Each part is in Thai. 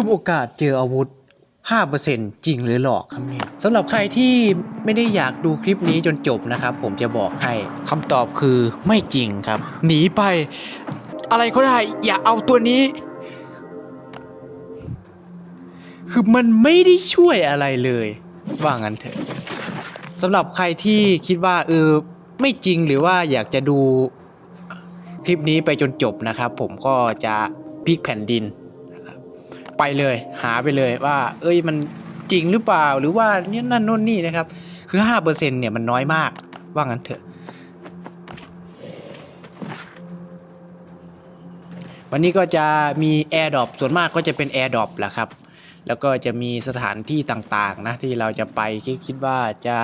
พิ่มโอกาสเจออาวุธ 5%จริงหรือหลอกครับเนี่ยสำหรับใครที่ไม่ได้อยากดูคลิปนี้จนจบนะครับ ผมจะบอกให้คำตอบคือไม่จริงครับ หนีไป อะไรก็ได้ อย่าเอาตัวนี้ คือมันไม่ได้ช่วยอะไรเลย ว่างั้นเถอะสำหรับใครที่คิดว่าเออไม่จริงหรือว่าอยากจะดูคลิปนี้ไปจนจบนะครับ ผมก็จะพลิกแผ่นดิน ไปเลย หาไปเลยว่า เอ้ยมันจริงหรือเปล่าหรือว่าเนี่ยนั่นโน่นนี่นะครับ คือ5%เนี่ยมันน้อยมาก ว่างั้นเถอะ วันนี้ก็จะมี Air d r o p ส่วนมากก็จะเป็น Air d r o p แหละครับ แล้วก็จะมีสถานที่ต่างๆนะที่เราจะไปคิดคิดว่าจะ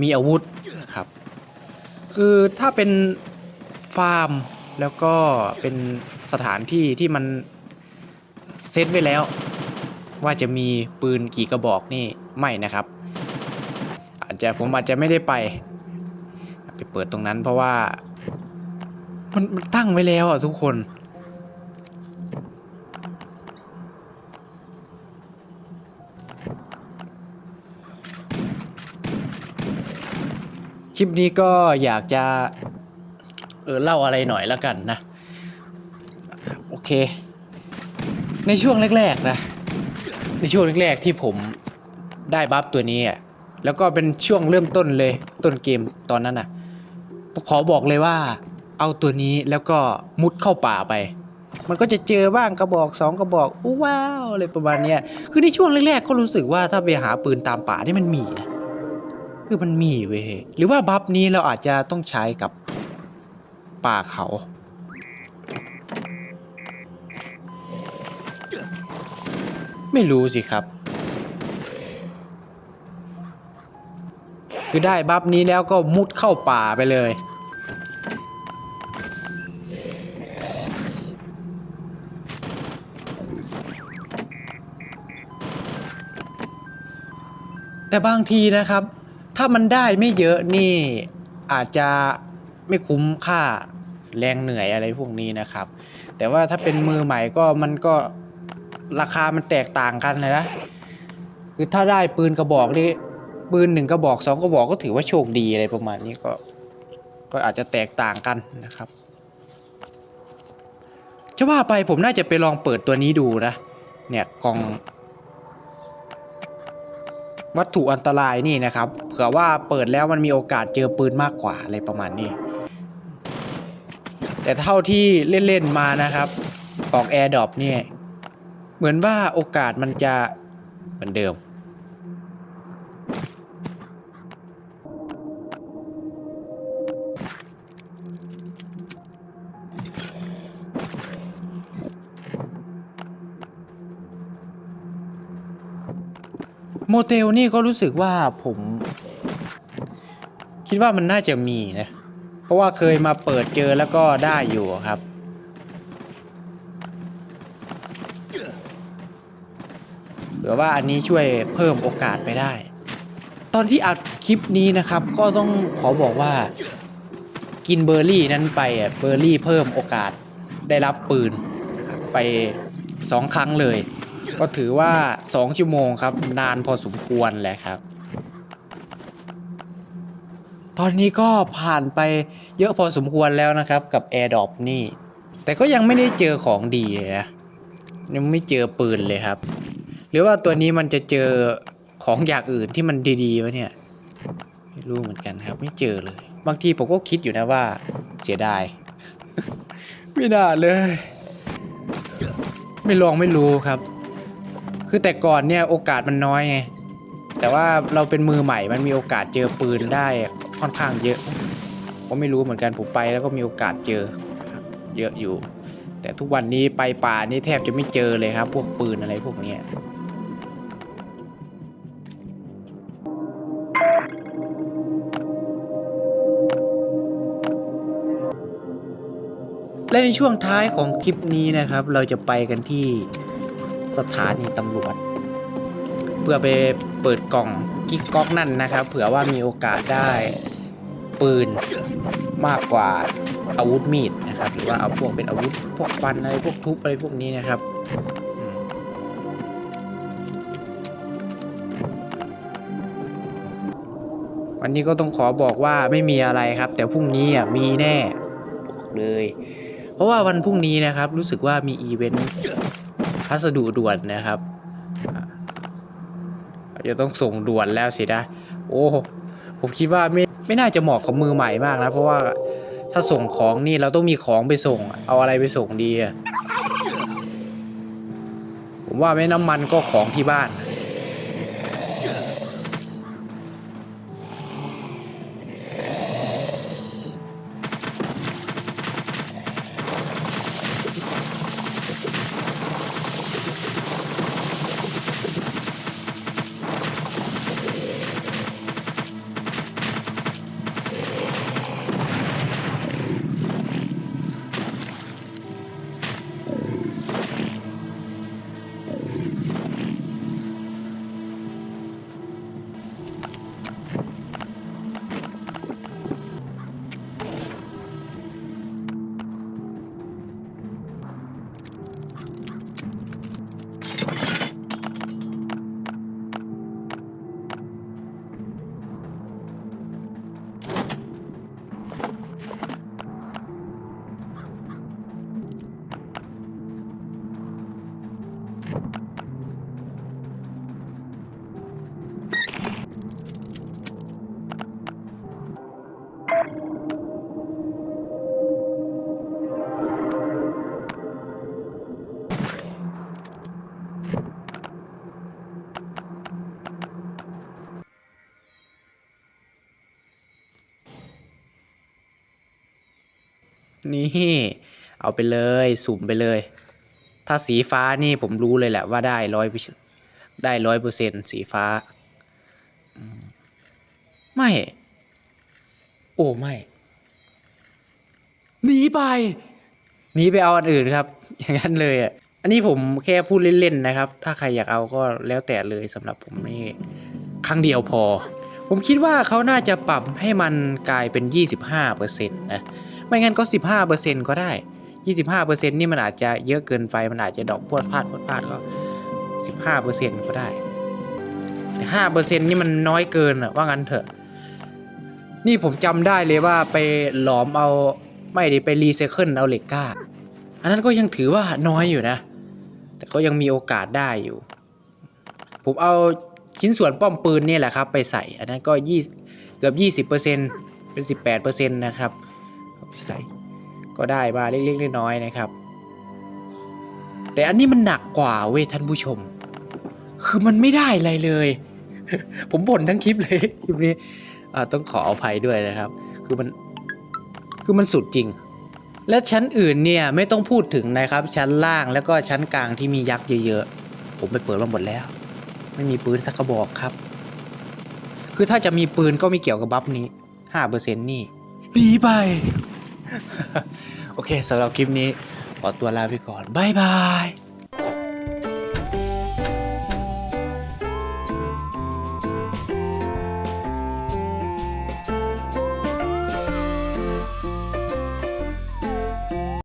มีอาวุธนะครับ คือถ้าเป็นฟาร์มแล้วก็เป็นสถานที่ที่มัน เซตไว้แล้ว ว่าจะมีปืนกี่กระบอกนี่ไม่นะครับ อาจจะผมอาจจะไม่ได้ไป ไปเปิดตรงนั้นเพราะว่า มันมันตั้งไว้แล้วอะทุกคนคลิปนี้ก็อยากจะ เออเล่าอะไรหน่อยแล้วกันนะ โอเค ในช่วงแรกๆนะ ในช่วงแรกๆที่ผมได้บัฟตัวนี้อะแล้วก็เป็นช่วงเริ่มต้นเลยต้นเกมตอนนั้นอะขอบอกเลยว่า เอาตัวนี้แล้วก็มุดเข้าป่าไป มันก็จะเจอบ้างกระบอกสองกระบอกอู้ว้าวอะไรประมาณเนี้ยคือในช่วงแรกๆก็รู้สึกว่าถ้าไปหาปืนตามป่านี่มันมีนะคือมันมีเว้ยหรือว่าบัฟนี้เราอาจจะต้องใช้กับป่าเขา ไม่รู้สิครับ คือได้บัฟนี้แล้วก็มุดเข้าป่าไปเลย แต่บางทีนะครับ ถ้ามันได้ไม่เยอะนี่อาจจะไม่คุ้มค่าแรงเหนื่อยอะไรพวกนี้นะครับ แต่ว่าถ้าเป็นมือใหม่ก็มันก็ ราคามันแตกต่างกันเลยนะคือถ้าได้ปืนกระบอกนี่ปืนหนึ่งกระบอกสองกระบอกก็ถือว่าโชคดีอะไรประมาณนี้ก็ ก็อาจจะแตกต่างกันนะครับ จะว่าไปผมน่าจะไปลองเปิดตัวนี้ดูนะ เนี่ยกล่อง วัตถุอันตรายนี่นะครับ เผื่อว่าเปิดแล้วมันมีโอกาสเจอปืนมากกว่าอะไรประมาณนี้ แต่เท่าที่เล่น ๆ มานะครับออกแอร์ดรอปเนี่ย เหมือนว่าโอกาสมันจะเหมือนเดิม โมเตลนี่ก็รู้สึกว่าผม คิดว่ามันน่าจะมีนะ เพราะว่าเคยมาเปิดเจอแล้วก็ได้อยู่ครับ เผื่อว่าอันนี้ช่วยเพิ่มโอกาสไปได้ ตอนที่อัดคลิปนี้นะครับก็ต้องขอบอกว่ากินเบอร์รี่นั้นไปเบอร์รี่เพิ่มโอกาสได้รับปืนไปสองครั้งเลย ก็ถือว่า 2 ชั่วโมงครับ นานพอสมควรแหละครับ ตอนนี้ก็ผ่านไปเยอะพอสมควรแล้วนะครับ กับ Air d r o p นี่ แต่ก็ยังไม่ได้เจอของดีเลยนะ ยังไม่เจอปืนเลยครับ หรือว่าตัวนี้มันจะเจอของอย่างอื่นที่มันดีๆวะเนี่ย ไม่รู้เหมือนกันครับ ไม่เจอเลย บางทีผมก็คิดอยู่นะว่า เสียดาย ไม่น่าเลย ไม่ลองไม่รู้ครับ คือแต่ก่อนเนี่ยโอกาสมันน้อยไง แต่ว่าเราเป็นมือใหม่มันมีโอกาสเจอปืนได้ค่อนข้างเยอะ ผมไม่รู้เหมือนกันผมไปแล้วก็มีโอกาสเจอ เยอะอยู่ แต่ทุกวันนี้ไปป่านี่แทบจะไม่เจอเลยครับ พวกปืนอะไรพวกนี้ และในช่วงท้ายของคลิปนี้นะครับ เราจะไปกันที่สถานีตำรวจ เพื่อไปเปิดกล่องกิ๊กก๊อกนั่นนะครับ เผื่อว่ามีโอกาสได้ปืนมากกว่าอาวุธมีดนะครับ หรือว่าเอาพวกเป็นอาวุธพวกฟันอะไรพวกทุบอะไรพวกนี้นะครับวันนี้ก็ต้องขอบอกว่าไม่มีอะไรครับ แต่พรุ่งนี้อะมีแน่บอกเลย ราะว่าวันพรุ่งนี้นะครับ รู้สึกว่ามีอีเวนต์พัสดุด่วนนะครับจะต้องส่งด่วนแล้วสินะ โอ้ผมคิดว่าไม่ไม่น่าจะเหมาะกับมือใหม่มากนะ เพราะว่าถ้าส่งของนี่เราต้องมีของไปส่ง เอาอะไรไปส่งดี ผมว่าไม่น้ำมันก็ของที่บ้าน นี่ เอาไปเลยสุ่มไปเลย ถ้าสีฟ้านี่ผมรู้เลยแหละว่าได้ร้อยได้ร้อยเปอร์เซ็นสีฟ้า ไม่ โอ้ไม่หนีไปหนีไปเอาอันอื่นครับ อย่างนั้นเลยอะอันนี้ผมแค่พูดเล่นๆนะครับ ถ้าใครอยากเอาก็แล้วแต่เลยสำหรับผมนี่ครั้งเดียวพอ ผมคิดว่าเขาน่าจะปรับให้มันกลายเป็น 25%นะ ไม่งั้นก็ 15%ก็ได้ 25%นี่มันอาจจะเยอะเกินไป มันอาจจะดอกพวดพลาดพวดพลาดก็ 15%ก็ได้ แต่5%นี่มันน้อยเกินอะว่างั้นเถอะ นี่ผมจำได้เลยว่าไปหลอมเอาไม่ด้ไปรีไซเคิลเอาเหล็กก้า อันนั้นก็ยังถือว่าน้อยอยู่นะ แต่ก็ยังมีโอกาสได้อยู่ ผมเอาชิ้นส่วนป้อมปืนนี่แหละครับ ไปใส่ อันนั้นก็ยี่เกือบ 20%เป็น 18%นะครับเอาไป ใส่ก็ได้มาเล็กๆน้อยๆนะครับ แต่อันนี้มันหนักกว่าเว้ยท่านผู้ชม คือมันไม่ได้อะไรเลย ผมบ่นทั้งคลิปเลยคลิปนี้ต้องขออภัยด้วยนะครับ คือมันคือมันสุดจริง และชั้นอื่นเนี่ยไม่ต้องพูดถึงนะครับ ชั้นล่างแล้วก็ชั้นกลางที่มียักษ์เยอะๆ ผมไปเปิดมาหมดแล้ว ไม่มีปืนสักกระบอกครับ คือถ้าจะมีปืนก็ไม่เกี่ยวกับบัฟนี้ห้าเปอร์เซ็นต์นี่หนีไป โอเคสำหรับคลิปนี้ ขอตัวลาไปก่อน บ๊ายบาย